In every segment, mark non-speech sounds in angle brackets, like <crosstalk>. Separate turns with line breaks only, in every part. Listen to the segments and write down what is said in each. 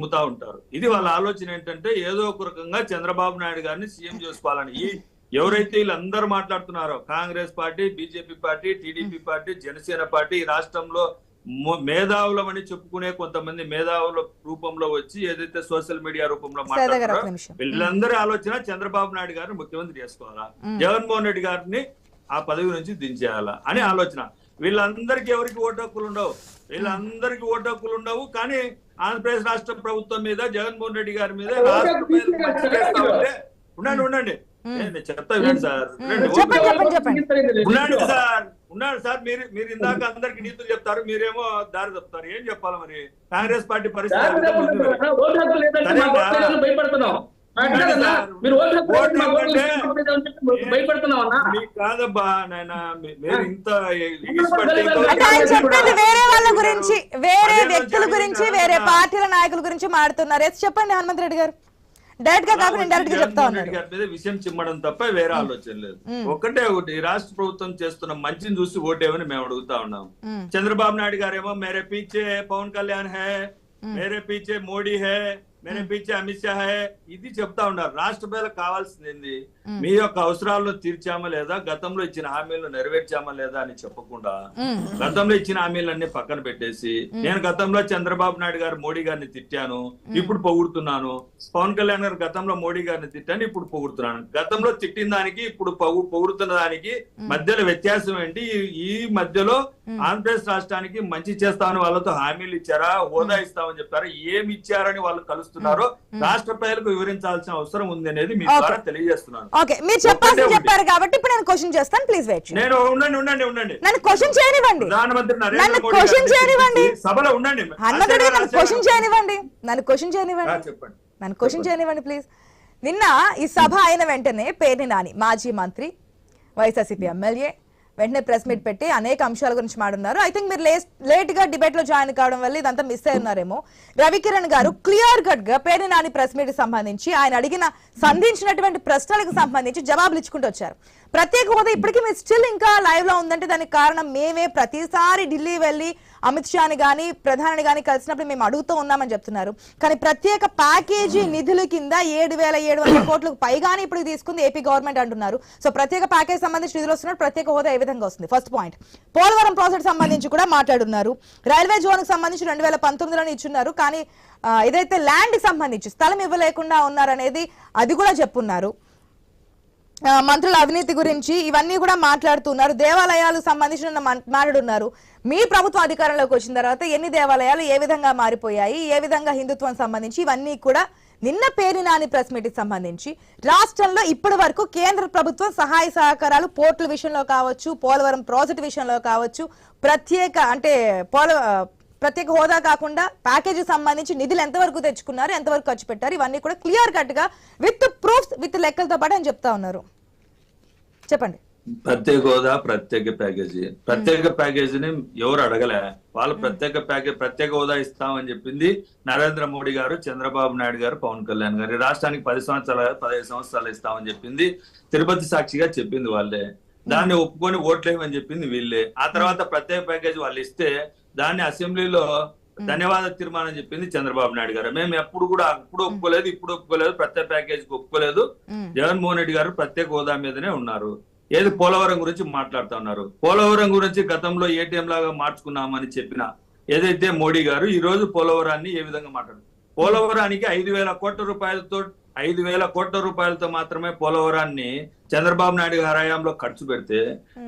అమ్ముతా ఉంటారు. ఇది వాళ్ళ ఆలోచన ఏంటంటే ఏదో ఒక రకంగా చంద్రబాబు నాయుడు గారిని సీఎం చేసుకోవాలని. ఈ ఎవరైతే వీళ్ళందరూ మాట్లాడుతున్నారో Congress party BJP party TDP party Janasena party ఈ రాష్ట్రంలో మొ- మేధావులమని చెప్పుకునే కొంతమంది మేధావుల రూపంలో వచ్చి ఏదైతే సోషల్ మీడియా రూపంలో
నిమిషం.
వీళ్ళందరి ఆలోచన చంద్రబాబు నాయుడు గారిని ముఖ్యమంత్రి చేసుకోవాలా. జగన్మోహన్ రెడ్డి గారిని ఆ పదవి నుంచి దించేయాలా? అని ఆలోచన. వీళ్ళందరికీ ఎవరికి ఓటు హక్కులు ఉండవు? వీళ్ళందరికీ ఓటు హక్కులు ఉండవు కానీ ఆంధ్రప్రదేశ్ రాష్ట్ర ప్రభుత్వం మీద జగన్మోహన్ రెడ్డి గారి మీద ఉండండి ఉండండి.
మ్మ్.
ఏ, నేను చెప్తా వినండి సార్. ఉండండి. ఉన్నాడు సార్. మీరు మీరు ఇందాక అందరికి నీతులు చెప్తారు మీరేమో దారి చెప్తారు ఏం చెప్పాలి మరి? కాంగ్రెస్ పార్టీ పరిస్థితి కాదబ్బా నాయన మీరు ఇంత
గురించి వేరే వ్యక్తుల గురించి వేరే పార్టీల నాయకుల గురించి మాడుతున్నారు ఎస్ చెప్పండి హనుమంత్ రెడ్డి గారు. డైరెక్ట్గా కాకుండా ఇండైరెక్ట్గా చెప్తా
విషయం చిమ్మడం తప్ప వేరే ఆలోచన లేదు. ఒకటే ఒకటి రాష్ట్ర ప్రభుత్వం చేస్తున్న మంచిని చూసి ఓటేమని మేము అడుగుతా ఉన్నాం. చంద్రబాబు నాయుడు గారేమో మేరే పీచే పవన్ కళ్యాణ్ హే మేరే పీచే మోడీ హే మేరే పీచే అమిత్ షా హే ఇది చెప్తా ఉన్నారు. రాష్ట్ర ప్రజలకు కావాల్సింది మీ యొక్క అవసరాలను తీర్చామా లేదా? గతంలో ఇచ్చిన హామీలను నెరవేర్చామా లేదా అని చెప్పకుండా. గతంలో ఇచ్చిన హామీలన్నీ పక్కన పెట్టేసి నేను గతంలో చంద్రబాబు నాయుడు గారు మోడీ గారిని తిట్టాను ఇప్పుడు పొగుడుతున్నాను. పవన్ కళ్యాణ్ గారు గతంలో మోడీ గారిని తిట్టాను ఇప్పుడు పొగుడుతున్నాను. గతంలో తిట్టిన దానికి ఇప్పుడు పొగు- పొగుడుతున్న దానికి మధ్యలో వ్యత్యాసం ఏంటి? ఈ- ఈ మధ్యలో ఆంధ్రప్రదేశ్ రాష్ట్రానికి మంచి చేస్తామని వాళ్ళతో హామీలు ఇచ్చారా? హోదా ఇస్తామని చెప్పారా ఏమి ఇచ్చారని వాళ్ళు కలుస్తున్నారో రాష్ట్ర ప్రజలకు వివరించాల్సిన అవసరం ఉంది అనేది మీ ద్వారా తెలియజేస్తున్నాను.
ఓకే మీరు చెప్పాల్సింది
ఒకటే
చెప్పారు కాబట్టి ఇప్పుడు నేను క్వశ్చన్ చేస్తాను. ప్లీజ్ వెయిట్
నేను ఉండండి ఉండండి ఉండండి.
నన్ను క్వశ్చన్ చేయనివ్వండి. నన్ను క్వశ్చన్ చేయనివ్వండి.
సభలో ఉండండి.
హనుమంత్ రెడ్డి గారు నన్ను క్వశ్చన్ చేయనివ్వండి. నన్ను క్వశ్చన్ చేయనివ్వండి.
ఆ, చెప్పండి.
నన్ను క్వశ్చన్ చేయనివ్వండి ప్లీజ్ నిన్న ఈ సభ అయిన వెంటనే పేర్ని నాని మాజీ మంత్రి వైఎస్ఆర్సీపీ ఎమ్మెల్యే వెంటనే ప్రెస్ మీట్ పెట్టి అనేక అంశాల గురించి మాట్లాడున్నారు ఐ థింక్ మీరు లేట్గా డిబేట్లో జాయిన్ కావడం వల్ల ఇదంతా మిస్ అయి ఉన్నారేమో. రవికిరణ్ గారు క్లియర్ కట్గా పేరు నాని ప్రెస్ మీట్ సంబంధించి ఆయన అడిగిన సంధించినటువంటి ప్రశ్నలకు సంబంధించి జవాబులు ఇచ్చుకుంటూ వచ్చారు. ప్రత్యేక హోదా ఇప్పటికీ మీరు స్టిల్ ఇంకా లైవ్లో ఉందంటే దానికి కారణం మేమే. ప్రతిసారి ఢిల్లీ వెళ్ళి అమిత్ షాని గాని ప్రధాని గాని కలిసినప్పుడు మేము అడుగుతూ ఉన్నామని చెప్తున్నారు. కానీ ప్రత్యేక ప్యాకేజీ నిధుల కింద ఏడు వేల ఏడు వందల కోట్లకు పైగానే ఇప్పుడు తీసుకుంది ఏపీ గవర్నమెంట్ అంటున్నారు. సో ప్రత్యేక ప్యాకేజ్ సంబంధించి నిధులు వస్తున్నారు ప్రత్యేక హోదా ఏ విధంగా వస్తుంది? ఫస్ట్ పాయింట్ పోలవరం ప్రాజెక్ట్ సంబంధించి కూడా మాట్లాడున్నారు రైల్వే జోన్కి సంబంధించి రెండు వేల పంతొమ్మిదిలోనే ఇచ్చున్నారు. కానీ ఏదైతే ల్యాండ్ సంబంధించి స్థలం ఇవ్వలేకుండా ఉన్నారనేది అది కూడా చెప్పున్నారు. మంత్రుల అవినీతి గురించి ఇవన్నీ కూడా మాట్లాడుతున్నారు. దేవాలయాలకు సంబంధించిన మాట్లాడున్నారు మీ ప్రభుత్వం అధికారంలోకి వచ్చిన తర్వాత ఎన్ని దేవాలయాలు ఏ విధంగా మారిపోయాయి? ఏ విధంగా హిందుత్వం సంబంధించి? ఇవన్నీ కూడా నిన్న పేరు నాని ప్రెస్ మీట్కి సంబంధించి. రాష్ట్రంలో ఇప్పటి వరకు కేంద్ర ప్రభుత్వం సహాయ సహకారాలు పోర్టుల విషయంలో కావచ్చు పోలవరం ప్రాజెక్టు విషయంలో కావచ్చు ప్రత్యేక అంటే పోల ప్రత్యేక హోదా కాకుండా ప్యాకేజీ సంబంధించి నిధులు ఎంతవరకు తెచ్చుకున్నారు ఎంతవరకు ఖర్చు పెట్టారు ఇవన్నీ కూడా క్లియర్ కట్గా విత్ ప్రూఫ్స్ విత్ లెక్కలతో పాటు అని చెప్తా ఉన్నారు. చెప్పండి.
ప్రత్యేక హోదా ప్రత్యేక ప్యాకేజీ. ప్రత్యేక ప్యాకేజీని ఎవరు అడగలే? వాళ్ళు ప్రత్యేక ప్యాకేజ్ ప్రత్యేక హోదా ఇస్తామని చెప్పింది నరేంద్ర మోడీ గారు చంద్రబాబు నాయుడు గారు పవన్ కళ్యాణ్ గారు. రాష్ట్రానికి పది సంవత్సరాలు పదహైదు సంవత్సరాలు ఇస్తామని చెప్పింది తిరుపతి సాక్షిగా చెప్పింది వాళ్ళే. దాన్ని ఒప్పుకొని ఓట్లేమని చెప్పింది వీళ్ళే. ఆ తర్వాత ప్రత్యేక ప్యాకేజ్ వాళ్ళు ఇస్తే దాన్ని అసెంబ్లీలో ధన్యవాద తీర్మానం చెప్పింది చంద్రబాబు నాయుడు గారు. మేము ఎప్పుడు కూడా అప్పుడు ఒప్పుకోలేదు ఇప్పుడు ఒప్పుకోలేదు ప్రత్యేక ప్యాకేజీకి ఒప్పుకోలేదు. జగన్మోహన్ రెడ్డి గారు ప్రత్యేక హోదా మీదనే ఉన్నారు. ఏది పోలవరం గురించి మాట్లాడుతా ఉన్నారు. పోలవరం గురించి గతంలో ఏటీఎం లాగా మార్చుకున్నామని చెప్పిన ఏదైతే మోడీ గారు ఈ రోజు పోలవరాన్ని ఏ విధంగా మాట్లాడు పోలవరానికి ఐదు వేల కోట్ల రూపాయలతో ఐదు వేల కోట్ల రూపాయలతో మాత్రమే పోలవరాన్ని చంద్రబాబు నాయుడు గారి హయాంలో ఖర్చు పెడితే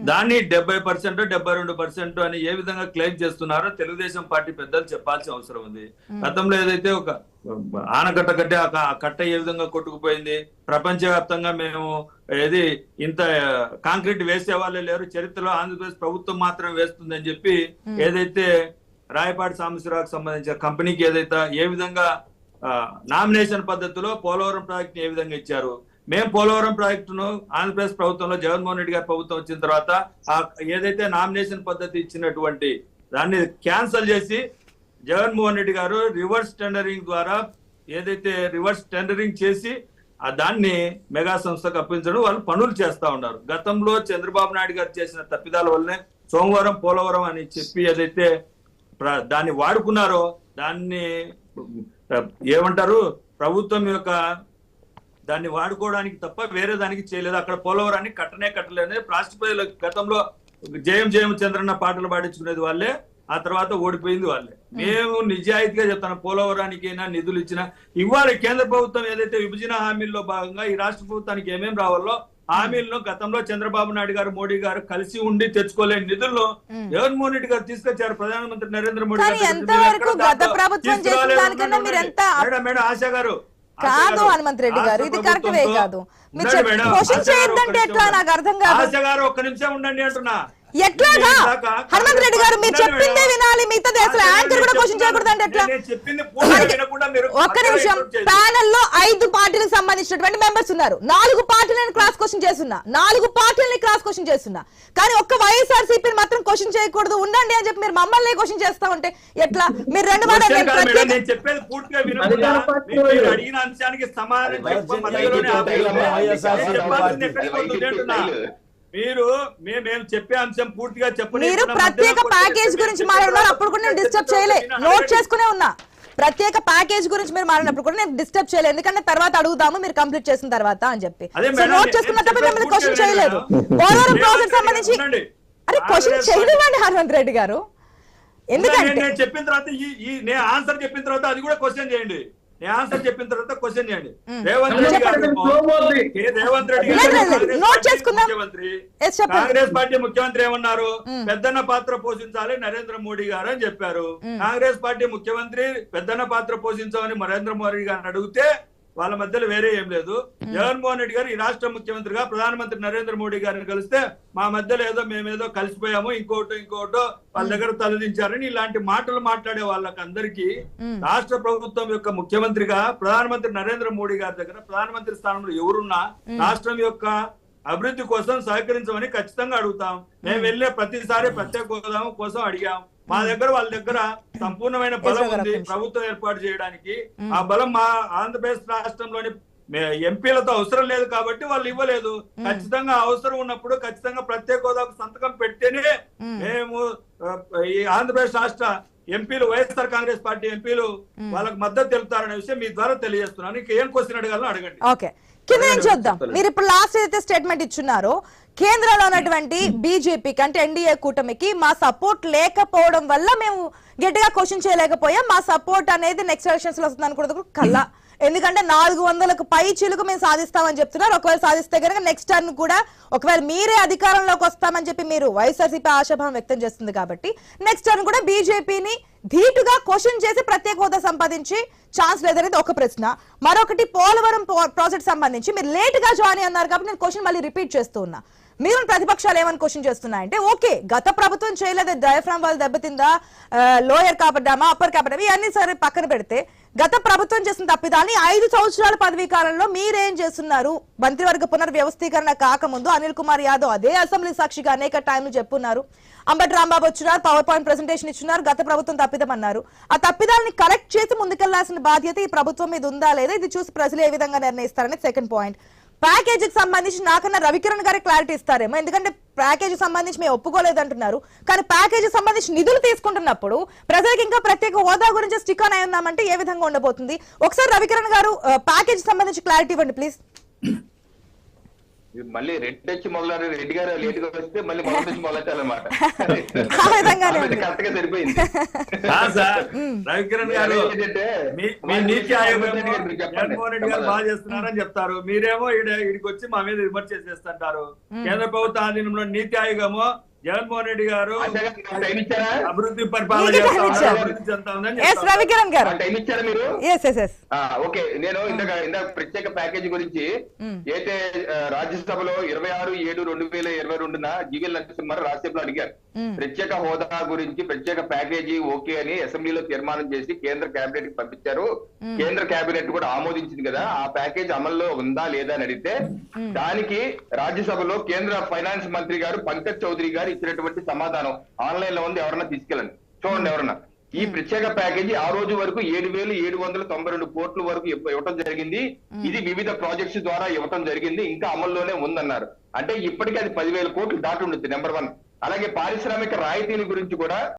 దాన్ని డెబ్బై పర్సెంట్ డెబ్బై రెండు పర్సెంట్ అని ఏ విధంగా క్లెయిమ్ చేస్తున్నారో తెలుగుదేశం పార్టీ పెద్దలు చెప్పాల్సిన అవసరం ఉంది. గతంలో ఏదైతే ఒక ఆనకట్ట కట్టే ఆ కట్ట ఏ విధంగా కొట్టుకుపోయింది? ప్రపంచవ్యాప్తంగా మేము ఏది ఇంత కాంక్రీట్ వేసే వాళ్ళే లేరు. చరిత్రలో ఆంధ్రప్రదేశ్ ప్రభుత్వం మాత్రమే వేస్తుందని చెప్పి ఏదైతే రాయపాటి సాంబశివరావుకి సంబంధించిన కంపెనీకి ఏదైతే ఏ విధంగా నామినేషన్ పద్ధతిలో పోలవరం ప్రాజెక్ట్ ఏ విధంగా ఇచ్చారు? మేము పోలవరం ప్రాజెక్టును ఆంధ్రప్రదేశ్ ప్రభుత్వంలో జగన్మోహన్ రెడ్డి గారి ప్రభుత్వం వచ్చిన తర్వాత ఆ ఏదైతే నామినేషన్ పద్ధతి ఇచ్చినటువంటి దాన్ని క్యాన్సల్ చేసి జగన్మోహన్ రెడ్డి గారు రివర్స్ టెండరింగ్ ద్వారా ఏదైతే రివర్స్ టెండరింగ్ చేసి ఆ దాన్ని మెగా సంస్థకు అప్పించడం వాళ్ళు పనులు చేస్తా ఉన్నారు. గతంలో చంద్రబాబు నాయుడు గారు చేసిన తప్పిదాల వల్లనే సోమవారం పోలవరం అని చెప్పి ఏదైతే దాన్ని వాడుకున్నారో దాన్ని ఏమంటారు? ప్రభుత్వం యొక్క దాన్ని వాడుకోవడానికి తప్ప వేరే దానికి చేయలేదు. అక్కడ పోలవరాన్ని కట్టనే కట్టలేదు. రాష్ట్ర ప్రజల గతంలో జయం జయం చంద్రన్న పాటలు పాడించుకునేది వాళ్ళే. ఆ తర్వాత ఓడిపోయింది వాళ్ళే. మేము నిజాయితీగా చెప్తాను పోలవరానికైనా నిధులు ఇచ్చిన. ఇవాళ కేంద్ర ప్రభుత్వం ఏదైతే విభజన హామీల్లో భాగంగా ఈ రాష్ట్ర ప్రభుత్వానికి ఏమేం రావాలో హామీలను గతంలో చంద్రబాబు నాయుడు గారు మోడీ గారు కలిసి ఉండి తెచ్చుకోలేని నిధుల్లో జగన్మోహన్ రెడ్డి గారు తీసుకొచ్చారు ప్రధానమంత్రి నరేంద్ర మోడీ గారు. మేడం మేడం ఆశా గారు
కాదు హనుమంత్ రెడ్డి గారు ఇది కరెక్ట్ వే కాదు. మీరు ఎట్లా? నాకు అర్థం కాదు.
ఆశ గారు ఒక్క నిమిషం ఉండండి అంటున్నా.
ఎట్లాగా? హనుమంత్ రెడ్డి గారు మీరు చెప్పిందే. వినాలి మిగతాది అసలు యాంకర్ కూడా క్వశ్చన్ చేయకూడదు అంటే ఎట్లా?
నేను చెప్పింది పూర్తిగా వినకుండా మీరు
ఒక్క నిమిషం ప్యానెల్లో ఐదు పార్టీలకు సంబంధించినటువంటి మెంబర్స్ ఉన్నారు. నాలుగు పార్టీలను క్రాస్ క్వశ్చన్ చేస్తున్నా. నాలుగు పార్టీలని క్రాస్ క్వశ్చన్ చేస్తున్నా. కానీ ఒక్క వైఎస్ఆర్ సిపిని మాత్రం క్వశ్చన్ చేయకూడదు. ఉండండి అని చెప్పి మీరు మమ్మల్ని క్వశ్చన్ చేస్తా ఉంటే ఎట్లా? మీరు రెండు మాట
క్వశ్చన్
నేను
కాదు మేడం,
ప్రత్యేక
నేను చెప్పేది పూర్తిగా వినకుండా
అధికార పార్టీ
మీరు
వాళ్ళు.
అడిగిన అంశానికి సమాధానం చెప్పి. మీరు మేము చెప్పే అంశం పూర్తిగా చెప్పండి
మీరు ప్రత్యేక ప్యాకేజ్ గురించి మాట్లాడుతున్నారు. అప్పుడు కూడా నేను డిస్టర్బ్ చేయలే. నోట్ చేసుకునే ఉన్నా. ప్రత్యేక ప్యాకేజ్ గురించి మీరు మాట్లాడినప్పుడు కూడా నేను డిస్టర్బ్ చేయలేదు ఎందుకంటే తర్వాత అడుగుదాము మీరు కంప్లీట్ చేసిన తర్వాత అని చెప్పి. నోట్
నేను
చేసుకున్న తప్ప మిమ్మల్ని క్వశ్చన్ చేయలేదు. పోలవరం ప్రాజెక్ట్ సంబంధించి. అరే క్వశ్చన్ చేయనివ్వండి హనుమంత్ రెడ్డి గారు. ఎందుకంటే
నేను చెప్పిన తర్వాత ఈ ఈ నేను ఆన్సర్ చెప్పిన తర్వాత అది కూడా క్వశ్చన్ చేయండి. నేను ఆన్సర్ చెప్పిన తర్వాత క్వశ్చన్ చేయండి రేవంత్ రెడ్డి గారు రేవంత్ రెడ్డి. ముఖ్యమంత్రి. కాంగ్రెస్ పార్టీ ముఖ్యమంత్రి ఏమన్నారు? పెద్దన్న పాత్ర పోషించాలి నరేంద్ర మోడీ గారు అని చెప్పారు. కాంగ్రెస్ పార్టీ ముఖ్యమంత్రి పెద్దన్న పాత్ర పోషించామని నరేంద్ర మోడీ గారిని అడిగితే వాళ్ళ మధ్యలో వేరే ఏం లేదు. జగన్మోహన్ రెడ్డి గారు ఈ రాష్ట్ర ముఖ్యమంత్రిగా ప్రధానమంత్రి నరేంద్ర మోడీ గారిని కలిస్తే మా మధ్యలో ఏదో మేమేదో కలిసిపోయాము ఇంకోటో ఇంకోటో వాళ్ళ దగ్గర తలదించారని ఇలాంటి మాటలు మాట్లాడే వాళ్ళకి అందరికీ రాష్ట్ర ప్రభుత్వం యొక్క ముఖ్యమంత్రిగా ప్రధానమంత్రి నరేంద్ర మోడీ గారి దగ్గర ప్రధానమంత్రి స్థానంలో ఎవరున్నా రాష్ట్రం యొక్క అభివృద్ధి కోసం సహకరించమని ఖచ్చితంగా అడుగుతాం. మేము వెళ్ళే ప్రతిసారి ప్రత్యేక హోదా కోసం అడిగాం. మా దగ్గర వాళ్ళ దగ్గర సంపూర్ణమైన బలం ఉంది. ప్రభుత్వం ఏర్పాటు చేయడానికి. ఆ బలం మా ఆంధ్రప్రదేశ్ రాష్ట్రంలోని ఎంపీలతో అవసరం లేదు కాబట్టి వాళ్ళు ఇవ్వలేదు. ఖచ్చితంగా అవసరం ఉన్నప్పుడు ఖచ్చితంగా ప్రత్యేక హోదాకు సంతకం పెడితేనే మేము. ఈ ఆంధ్రప్రదేశ్ రాష్ట్ర ఎంపీలు వైఎస్ఆర్ కాంగ్రెస్ పార్టీ ఎంపీలు వాళ్ళకి మద్దతు తెలుపుతారనే విషయం మీ ద్వారా తెలియజేస్తున్నాను. ఇంకా ఏం క్వశ్చన్ అడగాలో అడగండి.
ఓకే. కింద నుంచి చూద్దాం? మీరు ఇప్పుడు లాస్ట్ ఏదైతే స్టేట్మెంట్ ఇచ్చున్నారో కేంద్రంలో ఉన్నటువంటి బీజేపీకి అంటే ఎన్డీఏ కూటమికి మా సపోర్ట్ లేకపోవడం వల్ల మేము గట్టిగా క్వశ్చన్ చేయలేకపోయాం. మా సపోర్ట్ అనేది నెక్స్ట్ ఎలక్షన్స్లో వస్తుంది అనుకున్నది కల్లా ఎందుకంటే నాలుగు వందలకు పై చిలుకు మేము సాధిస్తామని చెప్తున్నారు. ఒకవేళ సాధిస్తే కనుక నెక్స్ట్ టర్న్ కూడా ఒకవేళ మీరే అధికారంలోకి వస్తామని చెప్పి మీరు వైఎస్ఆర్సీపీ ఆశాభావం వ్యక్తం చేస్తుంది కాబట్టి నెక్స్ట్ టర్న్ కూడా బీజేపీని ధీటుగా క్వశ్చన్ చేసి ప్రత్యేక హోదా సంపాదించి ఛాన్స్ లేదనేది ఒక ప్రశ్న. మరొకటి పోలవరం ప్రాజెక్ట్ సంబంధించి మీరు లేటుగా జాయిన్ అన్నారు కాబట్టి నేను క్వశ్చన్ మళ్ళీ రిపీట్ చేస్తూ ఉన్నా. మీరు ప్రతిపక్షాలు ఏమని క్వశ్చన్ చేస్తున్నాయంటే ఓకే గత ప్రభుత్వం చేయలేదు డయాఫ్రామ్ వాళ్ళు దెబ్బతిందా లోయర్ కాపడ్డామా అప్పర్ కాపడ్డామా ఇవన్నీ సరే పక్కన పెడితే గత ప్రభుత్వం చేసిన తప్పిదాన్ని ఐదు సంవత్సరాల పదవీ కాలంలో మీరేం చేస్తున్నారు? మంత్రివర్గ పునర్వ్యవస్థీకరణ కాకముందు అనిల్ కుమార్ యాదవ్ అదే అసెంబ్లీ సాక్షిగా అనేక టైంలు చెప్పున్నారు. అంబటి రాంబాబు వచ్చినారు పవర్ పాయింట్ ప్రెసెంటేషన్ ఇచ్చినారు గత ప్రభుత్వం తప్పిదం అన్నారు ఆ తప్పిదాలని కరెక్ట్ చేసి ముందుకెళ్ళాల్సిన బాధ్యత ఈ ప్రభుత్వం మీద ఉందా లేదా ఇది చూసి ప్రజలు ఏ విధంగా నిర్ణయిస్తారని సెకండ్ పాయింట్ ప్యాకేజీకి సంబంధించి నాకన్నా రవికిరణ్ గారే క్లారిటీ ఇస్తారేమో. ఎందుకంటే ప్యాకేజీ సంబంధించి మేము ఒప్పుకోలేదు అంటున్నారు కానీ ప్యాకేజీ సంబంధించి నిధులు తీసుకుంటున్నప్పుడు ప్రజలకు ఇంకా ప్రత్యేక హోదా గురించి స్టిక్ ఆన్ అయి ఉన్నామంటే ఏ విధంగా ఉండబోతుంది? ఒకసారి రవికిరణ్ గారు ప్యాకేజీ సంబంధించి క్లారిటీ ఇవ్వండి ప్లీజ్.
మళ్ళీ రెడ్ వచ్చి మొదలు రెడ్డి గారు లేట్గా వస్తే మళ్ళీ మొదటి నుంచి మొదలెట్టాలన్నమాట. <laughs> కరెక్ట్గా సరిపోయింది.
కాదు సార్ <laughs> రవికిరణ్ గారు
ఏంటంటే,
మీ- మీ
మా
నీతి ఆయోగ్ ఏమో
మీరు చెప్పండి.
జగన్మోహన్ రెడ్డి గారు బాగా చేస్తున్నారని చెప్తారు. మీరేమో ఈడ ఇడికి వచ్చి మా మీద విమర్శ చేస్తుంటారు కేంద్ర ప్రభుత్వ ఆధీనంలో నీతి ఆయోగ్ ఏమో జగన్మోహన్ రెడ్డి గారు అభివృద్ధి
ఓకే. నేను ఇందాక ఇందాక ప్రత్యేక ప్యాకేజీ గురించి అయితే ఆ, రాజ్యసభలో ఇరవై ఆరు ఏడు రెండు వేల ఇరవై రెండున జీవీఎల్ నరసింహారావు రాజ్యసభలో అడిగారు. ప్రత్యేక హోదా గురించి ప్రత్యేక ప్యాకేజీ ఓకే అని అసెంబ్లీలో తీర్మానం చేసి కేంద్ర కేబినెట్కి పంపించారు కేంద్ర కేబినెట్ కూడా ఆమోదించింది కదా. ఆ ప్యాకేజ్ అమల్లో ఉందా లేదా అని అడిగితే దానికి రాజ్యసభలో కేంద్ర ఫైనాన్స్ మంత్రి గారు పంకజ్ చౌదరి గారు ఇచ్చినటువంటి సమాధానం. ఆన్లైన్లో ఉంది ఎవరన్నా తీసుకెళ్ళండి. చూడండి ఎవరన్నా. ఈ ప్రత్యేక ప్యాకేజీ ఆ రోజు వరకు ఏడు వేలు ఏడు వందల తొంభై రెండు కోట్ల వరకు ఇవ్వ- ఇవ్వటం జరిగింది. ఇది వివిధ ప్రాజెక్ట్స్ ద్వారా ఇవ్వటం జరిగింది. ఇంకా అమల్లోనే ఉందన్నారు. అంటే ఇప్పటికీ అది పదివేల కోట్లు దాటి ఉంటుంది నెంబర్ వన్. అలాగే పారిశ్రామిక రాయితీల గురించి కూడా